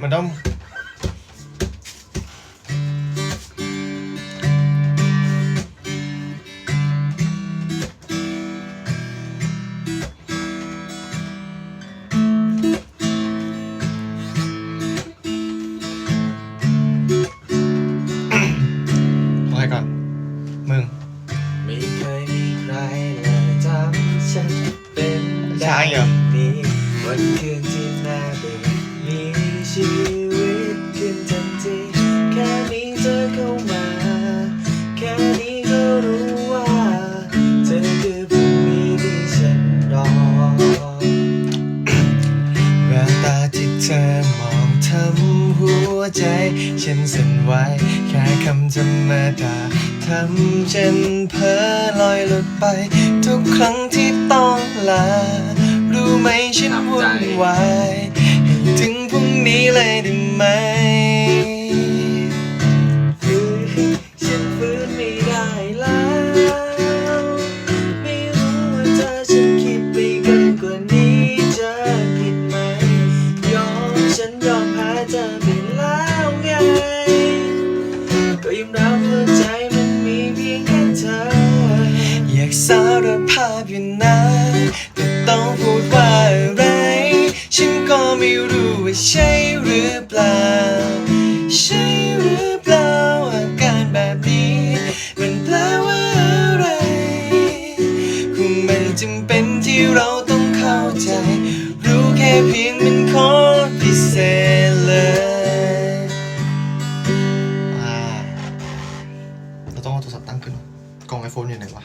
มันต้องขอให้ก่อนมึงไม่เคยมีใครเลยทำฉันเป็นใช่ได้เหรอนี้วันคืนที่น่าเบื่อ เข้ามา แค่นี้ก็รู้ว่า เธอคือพรุ่งนี้ที่ฉันรอแววตาที่เธอมองทำหัวใจ ฉันสั่นไหวแค่คำธรรมดาทำฉันเพ้อลอยหลุดไป ทุกครั้งที่ต้องลา รู้ไหมฉันวุ่นวายให้ถึงพรุ่งนี้เลย ฉันยอมแพ้เธอไปแล้วไง ก็ยอมรับว่าใจมันมีเพียงแค่เธอ อยากสารภาพอยู่นะแต่ต้องพูดว่าอะไร ฉันก็ไม่รู้ว่าใช่หรือเปล่า ใช่หรือเปล่าอาการแบบนี้ มันแปลว่าอะไรคงไม่จำเป็นที่เราต้องเข้าใจ รู้แค่เพียงมัน ต้องเอาโทรศัพท์ตั้งขึ้นกล่องไอโฟนอยู่ไหนวะ